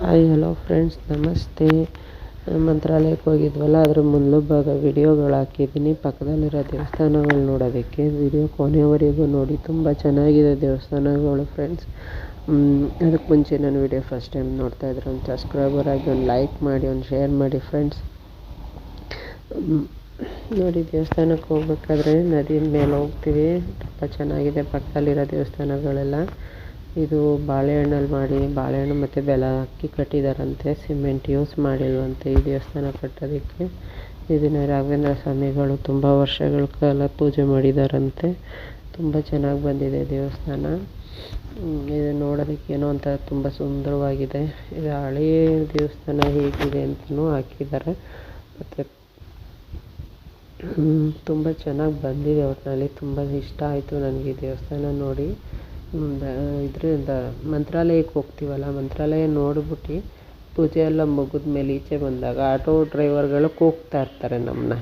Hi hello friends ನಮಸ್ತೆ. ಮಂತ್ರಾಲಯಕ್ಕೆ ಹೋಗಿದ್ವಲ್ಲ, ಅದ್ರ ಮೊದಲು ಭಾಗ ವಿಡಿಯೋಗಳು ಹಾಕಿದ್ದೀನಿ. ಪಕ್ಕದಲ್ಲಿರೋ ದೇವಸ್ಥಾನಗಳು ನೋಡೋದಕ್ಕೆ ವಿಡಿಯೋ ಕೊನೆವರೆಗೂ ನೋಡಿ. ತುಂಬ ಚೆನ್ನಾಗಿದೆ ದೇವಸ್ಥಾನಗಳು ಫ್ರೆಂಡ್ಸ್ ಅದಕ್ಕೆ ಮುಂಚೆ ನಾನು ವಿಡಿಯೋ ಫಸ್ಟ್ ಟೈಮ್ ನೋಡ್ತಾ ಇದ್ರೆ ಒಂದು ಸಬ್ಸ್ಕ್ರೈಬರ್ ಆಗಿ ಒಂದು ಲೈಕ್ ಮಾಡಿ, ಒಂದು ಶೇರ್ ಮಾಡಿ ಫ್ರೆಂಡ್ಸ್ ನೋಡಿ ದೇವಸ್ಥಾನಕ್ಕೆ ಹೋಗ್ಬೇಕಾದ್ರೆ ನದಿ ಮೇಲೆ ಹೋಗ್ತೀವಿ. ತುಂಬ ಚೆನ್ನಾಗಿದೆ ಪಕ್ಕದಲ್ಲಿರೋ ದೇವಸ್ಥಾನಗಳೆಲ್ಲ. ಇದು ಬಾಳೆಹಣ್ಣಲ್ಲಿ ಮಾಡಿ, ಬಾಳೆಹಣ್ಣು ಮತ್ತು ಬೆಲ್ಲ ಹಾಕಿ ಕಟ್ಟಿದಾರಂತೆ, ಸಿಮೆಂಟ್ ಯೂಸ್ ಮಾಡಿಲ್ವಂತೆ ಈ ದೇವಸ್ಥಾನ ಕಟ್ಟೋದಕ್ಕೆ. ಇದನ್ನು ರಾಘವೇಂದ್ರ ಸ್ವಾಮಿಗಳು ತುಂಬ ವರ್ಷಗಳ ಕಾಲ ಪೂಜೆ ಮಾಡಿದಾರಂತೆ. ತುಂಬ ಚೆನ್ನಾಗಿ ಬಂದಿದೆ ದೇವಸ್ಥಾನ. ಇದು ನೋಡೋದಕ್ಕೆ ಏನೋ ಒಂಥರ ತುಂಬ ಸುಂದರವಾಗಿದೆ. ಇದು ಹಳೆಯ ದೇವಸ್ಥಾನ ಹೇಗಿದೆ ಅಂತಲೂ ಹಾಕಿದ್ದಾರೆ. ಮತ್ತು ತುಂಬ ಚೆನ್ನಾಗಿ ಬಂದಿದೆ ಒಟ್ಟಿನಲ್ಲಿ ತುಂಬ ಇಷ್ಟ ಆಯಿತು ನನಗೆ ಈ ದೇವಸ್ಥಾನ ನೋಡಿ. ಇದರಿಂದ ಮಂತ್ರಾಲಯಕ್ಕೆ ಹೋಗ್ತೀವಲ್ಲ, ಮಂತ್ರಾಲಯ ನೋಡ್ಬಿಟ್ಟು ಪೂಜೆ ಎಲ್ಲ ಮುಗಿದ್ಮೇಲೆ ಈಚೆ ಬಂದಾಗ ಆಟೋ ಡ್ರೈವರ್ಗಳು ಕೂಗ್ತಾ ಇರ್ತಾರೆ ನಮ್ಮನ್ನ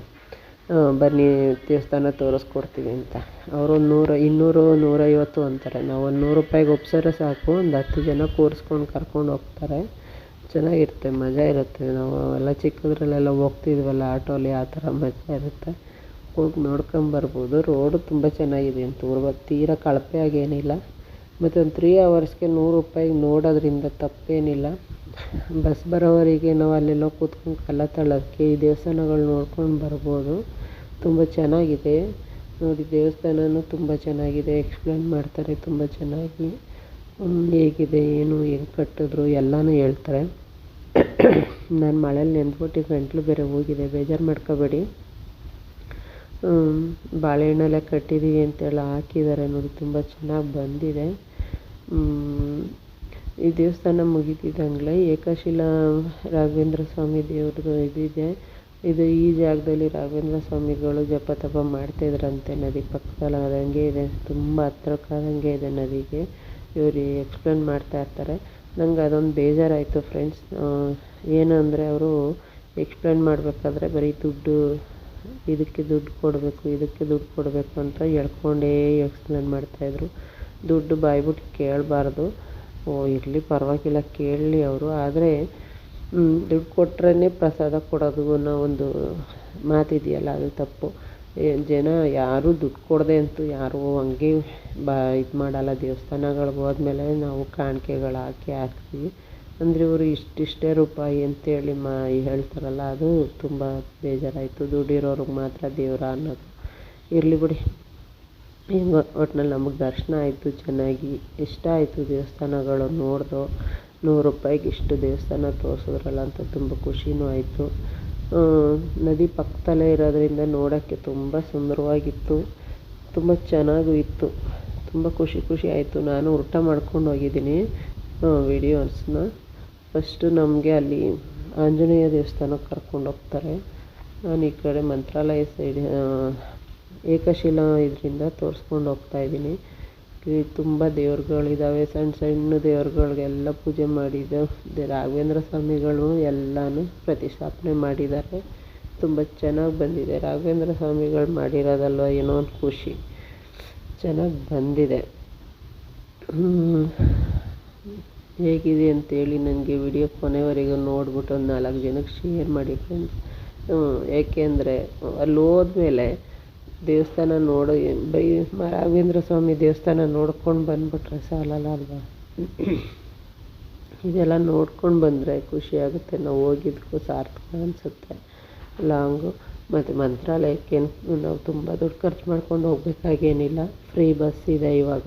ಬನ್ನಿ, ದೇವಸ್ಥಾನ ತೋರಿಸ್ಕೊಡ್ತೀವಿ ಅಂತ. ಅವರು ನೂರು, ಇನ್ನೂರು ನೂರೈವತ್ತು ಅಂತಾರೆ. ನಾವು ಒಂದು ನೂರು ರೂಪಾಯಿಗೆ ಒಪ್ಸಿದ್ರೆ ಸಾಕು, ಒಂದು ಹತ್ತು ಜನ ಕೂರಿಸ್ಕೊಂಡು ಕರ್ಕೊಂಡು ಹೋಗ್ತಾರೆ. ಚೆನ್ನಾಗಿರುತ್ತೆ, ಮಜಾ ಇರುತ್ತೆ. ನಾವು ಎಲ್ಲ ಚಿಕ್ಕದ್ರಲ್ಲೆಲ್ಲ ಹೋಗ್ತಿದ್ವಲ್ಲ ಆಟೋಲಿ, ಆ ಥರ ಮಜಾ ಇರುತ್ತೆ. ಹೋಗಿ ನೋಡ್ಕೊಂಬರ್ಬೋದು. ರೋಡು ತುಂಬ ಚೆನ್ನಾಗಿದೆ. ಅಂತ ಊರ್ಗ ತೀರಾ ಕಳಪೆ ಆಗೇನಿಲ್ಲ. ಮತ್ತು ಒಂದು ತ್ರೀ ಅವರ್ಸ್ಗೆ ನೂರು ರೂಪಾಯಿಗೆ ನೋಡೋದ್ರಿಂದ ತಪ್ಪೇನಿಲ್ಲ. ಬಸ್ ಬರೋವರೆಗೆ ನಾವು ಅಲ್ಲೆಲ್ಲೋ ಕೂತ್ಕೊಂಡು ಕಲ್ಲ ತಳ್ಳೋದಕ್ಕೆ ಈ ದೇವಸ್ಥಾನಗಳು ನೋಡ್ಕೊಂಡು ಬರ್ಬೋದು. ತುಂಬ ಚೆನ್ನಾಗಿದೆ. ನೋಡಿ ದೇವಸ್ಥಾನವೂ ತುಂಬ ಚೆನ್ನಾಗಿದೆ. ಎಕ್ಸ್ಪ್ಲೇನ್ ಮಾಡ್ತಾರೆ ತುಂಬ ಚೆನ್ನಾಗಿ. ಹೇಗಿದೆ, ಏನು ಹೆಂಗೆ ಕಟ್ಟಿದ್ರು ಎಲ್ಲನೂ ಹೇಳ್ತಾರೆ. ನಾನು ಮಳೇಲಿ ನೆಂದ್ಬಿಟ್ಟು ಗಂಟ್ಲು ಬೇರೆ ಹೋಗಿದೆ. ಬೇಜಾರು ಮಾಡ್ಕೋಬೇಡಿ. ಬಾಳೆಹಣ್ಣೆಲ್ಲ ಕಟ್ಟಿದ್ದೀವಿ ಅಂತೆಲ್ಲ ಹಾಕಿದ್ದಾರೆ ನೋಡಿ, ತುಂಬ ಚೆನ್ನಾಗಿ ಬಂದಿದೆ. ಈ ದೇವಸ್ಥಾನ ಮುಗಿತಿದ್ದಂಗೆ ಏಕಶಿಲಾ ರಾಘವೇಂದ್ರ ಸ್ವಾಮಿ ದೇವ್ರದ್ದು ಇದಿದೆ. ಇದು ಈ ಜಾಗದಲ್ಲಿ ರಾಘವೇಂದ್ರ ಸ್ವಾಮಿಗಳು ಜಪ ತಪ ಮಾಡ್ತಾಯಿದ್ರಂತೆ ನದಿ ಪಕ್ಕದಲ್ಲಿ ಆದಂಗೆ ಇದೆ. ತುಂಬ ಹತ್ರಕ್ಕಾದಂಗೆ ಇದೆ ನದಿಗೆ. ಇವರು ಎಕ್ಸ್ಪ್ಲೇನ್ ಮಾಡ್ತಾ ಇರ್ತಾರೆ. ನಂಗೆ ಅದೊಂದು ಬೇಜಾರಾಯಿತು ಫ್ರೆಂಡ್ಸ್ ಏನು ಅಂದರೆ ಅವರು ಎಕ್ಸ್ಪ್ಲೇನ್ ಮಾಡಬೇಕಾದ್ರೆ ಬರೀ ದುಡ್ಡು, ಇದಕ್ಕೆ ದುಡ್ಡು ಕೊಡಬೇಕು, ಇದಕ್ಕೆ ದುಡ್ಡು ಕೊಡಬೇಕು ಅಂತ ಹೇಳ್ಕೊಂಡೇ ಎಕ್ಸ್ಪ್ಲೇನ್ ಮಾಡ್ತಾಯಿದ್ರು ದುಡ್ಡು ಬಾಯ್ಬಿಟ್ಟು ಕೇಳಬಾರ್ದು. ಓ, ಇರಲಿ, ಪರವಾಗಿಲ್ಲ ಕೇಳಲಿ ಅವರು. ಆದರೆ ದುಡ್ಡು ಕೊಟ್ರೇ ಪ್ರಸಾದ ಕೊಡೋದು ಅನ್ನೋ ಒಂದು ಮಾತಿದೆಯಲ್ಲ, ಅದು ತಪ್ಪು. ಜನ ಯಾರೂ ದುಡ್ಡು ಕೊಡದೆ ಅಂತೂ ಯಾರೂ ಹಂಗೆ ಬಾ, ಇದು ಮಾಡೋಲ್ಲ. ದೇವಸ್ಥಾನಗಳ್ಗೆ ಹೋದ್ಮೇಲೆ ನಾವು ಕಾಣಿಕೆಗಳು ಹಾಕಿ ಹಾಕ್ತೀವಿ. ಅಂದರೆ ಇವರು ಇಷ್ಟಿಷ್ಟೇ ರೂಪಾಯಿ ಅಂತೇಳಿ ಮಾ, ಹೇಳ್ತಾರಲ್ಲ, ಅದು ತುಂಬ ಬೇಜಾರಾಯಿತು. ದುಡ್ಡಿರೋರಿಗೆ ಮಾತ್ರ ದೇವ್ರು ಅನ್ನೋದು. ಇರಲಿ ಬಿಡಿ. ಹೆಂಗೋ ಒಟ್ನಲ್ಲಿ ನಮಗೆ ದರ್ಶನ ಆಯಿತು, ಚೆನ್ನಾಗಿ ಇಷ್ಟ ಆಯಿತು ದೇವಸ್ಥಾನಗಳು ನೋಡ್ದೋ. ನೂರು ರೂಪಾಯಿಗೆ ಇಷ್ಟು ದೇವಸ್ಥಾನ ತೋರಿಸಿದ್ರಲ್ಲ ಅಂತ ತುಂಬ ಖುಷಿನೂ ಆಯಿತು. ನದಿ ಪಕ್ಕದಲ್ಲೇ ಇರೋದ್ರಿಂದ ನೋಡೋಕ್ಕೆ ತುಂಬ ಸುಂದರವಾಗಿತ್ತು. ತುಂಬ ಚೆನ್ನಾಗೂ ಇತ್ತು. ತುಂಬ ಖುಷಿ ಖುಷಿ ಆಯಿತು. ನಾನು ಊಟ ಮಾಡ್ಕೊಂಡು ಹೋಗಿದ್ದೀನಿ ವಿಡಿಯೋಸ್ನ ಫಸ್ಟು ನಮಗೆ ಅಲ್ಲಿ ಆಂಜನೇಯ ದೇವಸ್ಥಾನಕ್ಕೆ ಕರ್ಕೊಂಡು ಹೋಗ್ತಾರೆ. ನಾನು ಈ ಕಡೆ ಮಂತ್ರಾಲಯ ಸೈಡ್ ಏಕಶಿಲಾ ಇದರಿಂದ ತೋರಿಸ್ಕೊಂಡು ಹೋಗ್ತಾಯಿದ್ದೀನಿ ಇಲ್ಲಿ ತುಂಬ ದೇವ್ರುಗಳಿದ್ದಾವೆ ಸಣ್ಣ ಸಣ್ಣ ದೇವ್ರುಗಳಿಗೆಲ್ಲ ಪೂಜೆ ಮಾಡಿದ್ದು ರಾಘವೇಂದ್ರ ಸ್ವಾಮಿಗಳು ಎಲ್ಲನೂ ಪ್ರತಿಷ್ಠಾಪನೆ ಮಾಡಿದ್ದಾರೆ. ತುಂಬ ಚೆನ್ನಾಗಿ ಬಂದಿದೆ. ರಾಘವೇಂದ್ರ ಸ್ವಾಮಿಗಳು ಮಾಡಿರೋದಲ್ವ ಏನೋ ಒಂದು ಖುಷಿ. ಚೆನ್ನಾಗಿ ಬಂದಿದೆ. ಹೇಗಿದೆ ಅಂತೇಳಿ ನನಗೆ ವಿಡಿಯೋ ಕೊನೆವರೆಗೂ ನೋಡ್ಬಿಟ್ಟು ಒಂದು ನಾಲ್ಕು ಜನಕ್ಕೆ ಶೇರ್ ಮಾಡಿ ಫ್ರೆಂಡ್ಸ್ ಏಕೆಂದರೆ ಅಲ್ಲಿ ಹೋದ್ಮೇಲೆ ದೇವಸ್ಥಾನ ನೋಡೋ ಬೈ ರಾಘವೇಂದ್ರ ಸ್ವಾಮಿ ದೇವಸ್ಥಾನ ನೋಡ್ಕೊಂಡು ಬಂದುಬಿಟ್ರೆ ಸಾಲಲ್ಲ ಅಲ್ವಾ? ಇದೆಲ್ಲ ನೋಡ್ಕೊಂಡು ಬಂದರೆ ಖುಷಿಯಾಗುತ್ತೆ ನಾವು ಹೋಗಿದ್ದಕ್ಕೂ ಸಾರ್ಥಕ ಅನಿಸುತ್ತೆ. ಲಾಂಗು. ಮತ್ತು ಮಂತ್ರಾಲಯಕ್ಕೆ ನಾವು ತುಂಬ ದುಡ್ಡು ಖರ್ಚು ಮಾಡ್ಕೊಂಡು ಹೋಗ್ಬೇಕಾಗೇನಿಲ್ಲ. ಫ್ರೀ ಬಸ್ ಇದೆ ಇವಾಗ.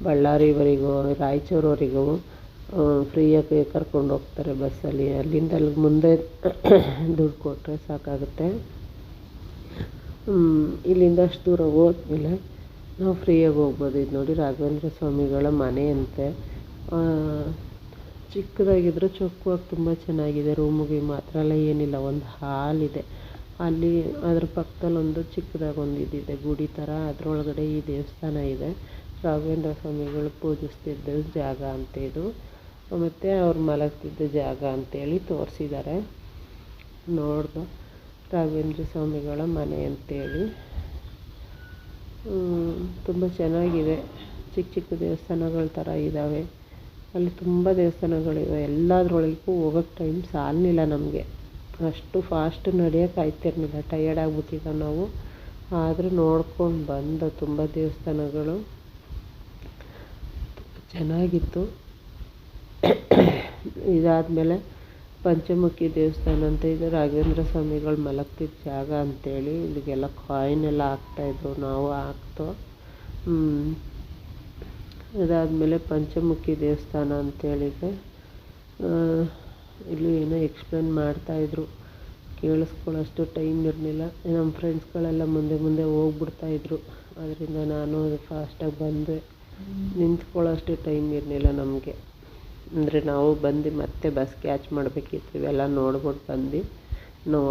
ಬಳ್ಳಾರಿವರೆಗೂ ರಾಯಚೂರವರೆಗೂ ಫ್ರೀಯಾಗಿ ಕರ್ಕೊಂಡು ಹೋಗ್ತಾರೆ ಬಸ್ಸಲ್ಲಿ. ಅಲ್ಲಿಂದ ಅಲ್ಲಿಗೆ ಮುಂದೆ ದುಡ್ಡು ಕೊಟ್ಟರೆ ಸಾಕಾಗುತ್ತೆ. ಇಲ್ಲಿಂದ ಅಷ್ಟು ದೂರ ಹೋದ್ಮೇಲೆ ನಾವು ಫ್ರೀಯಾಗಿ ಹೋಗ್ಬೋದು ಇದು ನೋಡಿ. ರಾಘವೇಂದ್ರ ಸ್ವಾಮಿಗಳ ಮನೆ ಅಂತೆ ಚಿಕ್ಕದಾಗಿದ್ದರೂ ಚೊಕ್ಕವಾಗಿ ತುಂಬ ಚೆನ್ನಾಗಿದೆ. ರೂಮಿಗೆ ಮಾತ್ರ ಎಲ್ಲ ಏನಿಲ್ಲ, ಒಂದು ಹಾಲಿದೆ ಅಲ್ಲಿ ಅದ್ರ ಪಕ್ಕದಲ್ಲಿ ಒಂದು ಚಿಕ್ಕದಾಗಿ ಒಂದು ಇದಿದೆ. ಗುಡಿ ಥರ ಅದರೊಳಗಡೆ ಈ ದೇವಸ್ಥಾನ ಇದೆ. ರಾಘವೇಂದ್ರ ಸ್ವಾಮಿಗಳು ಪೂಜಿಸ್ತಿದ್ದ ಜಾಗ ಅಂತ ಇದು. ಮತ್ತು ಅವ್ರು ಮಲಗ್ತಿದ್ದ ಜಾಗ ಅಂತೇಳಿ ತೋರಿಸಿದ್ದಾರೆ. ನೋಡ್ದು. ರಾಘವೇಂದ್ರ ಸ್ವಾಮಿಗಳ ಮನೆ ಅಂತೇಳಿ. ತುಂಬ ಚೆನ್ನಾಗಿದೆ. ಚಿಕ್ಕ ಚಿಕ್ಕ ದೇವಸ್ಥಾನಗಳ ಥರ ಇದ್ದಾವೆ ಅಲ್ಲಿ ತುಂಬ ದೇವಸ್ಥಾನಗಳಿವೆ. ಎಲ್ಲದ್ರೊಳಗೂ ಹೋಗೋಕ್ಕೆ ಟೈಮ್ ಸಾಲಲಿಲ್ಲ ನಮಗೆ. ಅಷ್ಟು ಫಾಸ್ಟ್ ನಡೆಯೋಕ್ಕಾಯ್ತಿರಲಿಲ್ಲ ಟಯರ್ಡ್ ಆಗ್ಬಿಟ್ಟಿದ್ದೋ ನಾವು. ಆದರೂ ನೋಡ್ಕೊಂಡು ಬಂದ ತುಂಬ ದೇವಸ್ಥಾನಗಳು. ಚೆನ್ನಾಗಿತ್ತು. ಇದಾದಮೇಲೆ ಪಂಚಮುಖಿ ದೇವಸ್ಥಾನ ಅಂತ ಇದೆ ರಾಘವೇಂದ್ರ ಸ್ವಾಮಿಗಳು ಮಲಗ್ತಿದ್ದ ಜಾಗ ಅಂತೇಳಿ ಇಲ್ಲಿಗೆಲ್ಲ ಕಾಯಿನ್ ಎಲ್ಲ ಹಾಕ್ತಾಯಿದ್ರು ನಾವು ಹಾಕ್ತೋ. ಅದಾದಮೇಲೆ ಪಂಚಮುಖಿ ದೇವಸ್ಥಾನ ಅಂತೇಳಿದೆ ಇಲ್ಲಿ ಏನೋ ಎಕ್ಸ್ಪ್ಲೇನ್ ಮಾಡ್ತಾಯಿದ್ರು ಕೇಳಿಸ್ಕೊಳ್ಳೋಷ್ಟು ಟೈಮ್ ಇರಲಿಲ್ಲ. ನಮ್ಮ ಫ್ರೆಂಡ್ಸ್ಗಳೆಲ್ಲ ಮುಂದೆ ಮುಂದೆ ಹೋಗ್ಬಿಡ್ತಾಯಿದ್ರು ಅದರಿಂದ ನಾನು ಫಾಸ್ಟಾಗಿ ಬಂದೆ. ನಿಂತ್ಕೊಳ್ಳೋಷ್ಟು ಟೈಮ್ ಇರಲಿಲ್ಲ ನಮಗೆ. ಅಂದರೆ ನಾವು ಬಂದು ಮತ್ತೆ ಬಸ್ ಕ್ಯಾಚ್ ಮಾಡಬೇಕಿತ್ತು. ಇವೆಲ್ಲ ನೋಡ್ಬಿಟ್ಟು ಬಂದು ನಾವು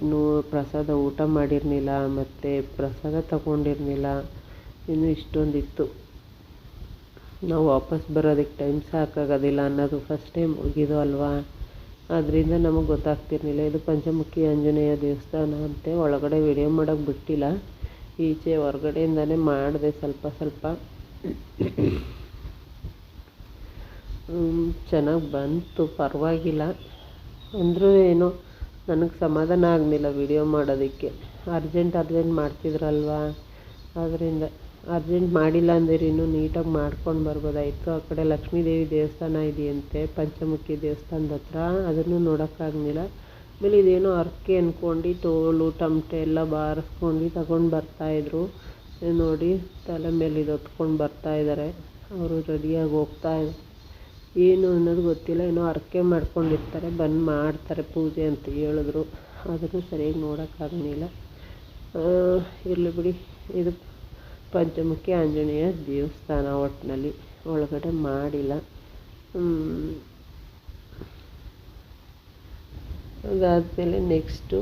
ಇನ್ನೂ ಪ್ರಸಾದ ಊಟ ಮಾಡಿರಲಿಲ್ಲ ಮತ್ತು ಪ್ರಸಾದ ತಗೊಂಡಿರಲಿಲ್ಲ ಇನ್ನೂ ಇಷ್ಟೊಂದಿತ್ತು. ನಾವು ವಾಪಸ್ ಬರೋದಕ್ಕೆ ಟೈಮ್ ಸಾಕಾಗೋದಿಲ್ಲ ಅನ್ನೋದು ಫಸ್ಟ್ ಟೈಮ್ ಹೋಗಿದ್ದು ಅಲ್ವಾ? ಅದರಿಂದ ನಮಗೆ ಗೊತ್ತಾಗ್ತಿರ್ಲಿಲ್ಲ. ಇದು ಪಂಚಮುಖಿ ಆಂಜನೇಯ ದೇವಸ್ಥಾನ ಅಂತೆ. ಒಳಗಡೆ ವಿಡಿಯೋ ಮಾಡೋಕ್ಕೆ ಬಿಟ್ಟಿಲ್ಲ. ಈಚೆ ಹೊರಗಡೆಯಿಂದನೇ ಮಾಡಿದೆ ಸ್ವಲ್ಪ ಸ್ವಲ್ಪ. ಚೆನ್ನಾಗಿ ಬಂತು, ಪರವಾಗಿಲ್ಲ. ಅಂದರೂ ಏನೋ, ನನಗೆ ಸಮಾಧಾನ ಆಗಲಿಲ್ಲ ವಿಡಿಯೋ ಮಾಡೋದಕ್ಕೆ. ಅರ್ಜೆಂಟ್ ಅರ್ಜೆಂಟ್ ಮಾಡ್ತಿದ್ರಲ್ವ? ಆದ್ದರಿಂದ ಅರ್ಜೆಂಟ್ ಮಾಡಿಲ್ಲ ಅಂದರೆ ಇನ್ನೂ ನೀಟಾಗಿ ಮಾಡ್ಕೊಂಡು ಬರ್ಬೋದಾಯಿತು. ಆ ಕಡೆ ಲಕ್ಷ್ಮೀದೇವಿ ದೇವಸ್ಥಾನ ಇದೆಯಂತೆ, ಪಂಚಮುಖಿ ದೇವಸ್ಥಾನದ ಹತ್ರ. ಅದನ್ನು ನೋಡೋಕ್ಕಾಗಲಿಲ್ಲ ಆಮೇಲೆ ಇದೇನೋ ಹರಕೆ ಅಂದ್ಕೊಂಡು ತೋಲು ತಮಟೆ ಎಲ್ಲ ಬಾರಿಸ್ಕೊಂಡು ತಗೊಂಡು ಬರ್ತಾಯಿದ್ರು ನೋಡಿ ತಲೆ ಮೇಲೆ ಇದು ಹೊತ್ಕೊಂಡು ಬರ್ತಾಯಿದ್ದಾರೆ ಅವರು ರೆಡಿಯಾಗಿ ಹೋಗ್ತಾ ಏನು ಅನ್ನೋದು ಗೊತ್ತಿಲ್ಲ, ಏನೋ ಹರಕೆ ಮಾಡ್ಕೊಂಡಿರ್ತಾರೆ, ಬಂದು ಮಾಡ್ತಾರೆ ಪೂಜೆ ಅಂತ ಹೇಳಿದ್ರು. ಅದನ್ನು ಸರಿಯಾಗಿ ನೋಡೋಕ್ಕಾಗಲಿಲ್ಲ ಇರಲಿ ಬಿಡಿ. ಇದು ಪಂಚಮುಖಿ ಆಂಜನೇಯ ದೇವಸ್ಥಾನ ಒಟ್ಟಿನಲ್ಲಿ ಒಳಗಡೆ ಮಾಡಿಲ್ಲ. ಅದಾದಮೇಲೆ ನೆಕ್ಸ್ಟು,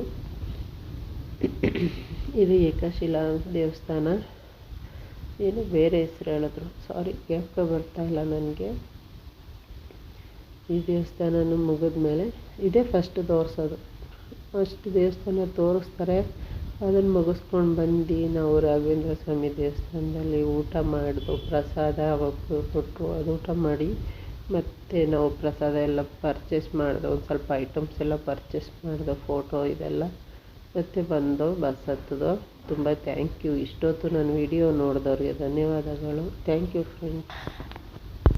ಇದು ಏಕಶಿಲಾ ದೇವಸ್ಥಾನ. ಏನು ಬೇರೆ ಹೆಸ್ರು ಹೇಳಿದ್ರು. ಸಾರಿ ಬರ್ತಾ ಇಲ್ಲ ನನಗೆ. ಈ ದೇವಸ್ಥಾನನೂ ಮುಗಿದ್ಮೇಲೆ ಇದೇ ಫಸ್ಟ್ ತೋರಿಸೋದು. ಫಸ್ಟ್ ದೇವಸ್ಥಾನ ತೋರಿಸ್ತಾರೆ. ಅದನ್ನು ಮುಗಿಸ್ಕೊಂಡು ಬಂದು ನಾವು ರಾಘವೇಂದ್ರ ಸ್ವಾಮಿ ದೇವಸ್ಥಾನದಲ್ಲಿ ಊಟ ಮಾಡಿದ್ವು ಪ್ರಸಾದ ಅವತ್ತು ಕೊಟ್ಟರು ಅದು ಊಟ ಮಾಡಿ, ಮತ್ತು ನಾವು ಪ್ರಸಾದ ಎಲ್ಲ ಪರ್ಚೇಸ್ ಮಾಡಿದೆ, ಒಂದು ಸ್ವಲ್ಪ ಐಟಮ್ಸ್ ಎಲ್ಲ ಪರ್ಚೇಸ್ ಮಾಡಿದೆ ಫೋಟೋ ಇದೆಲ್ಲ ಮತ್ತು ಬಂದು ಬಸ್ ಹತ್ತಿದೋ. ತುಂಬ ಥ್ಯಾಂಕ್ ಯು ಇಷ್ಟೊತ್ತು ನನ್ನ ವಿಡಿಯೋ ನೋಡಿದವ್ರಿಗೆ ಧನ್ಯವಾದಗಳು. Thank you friends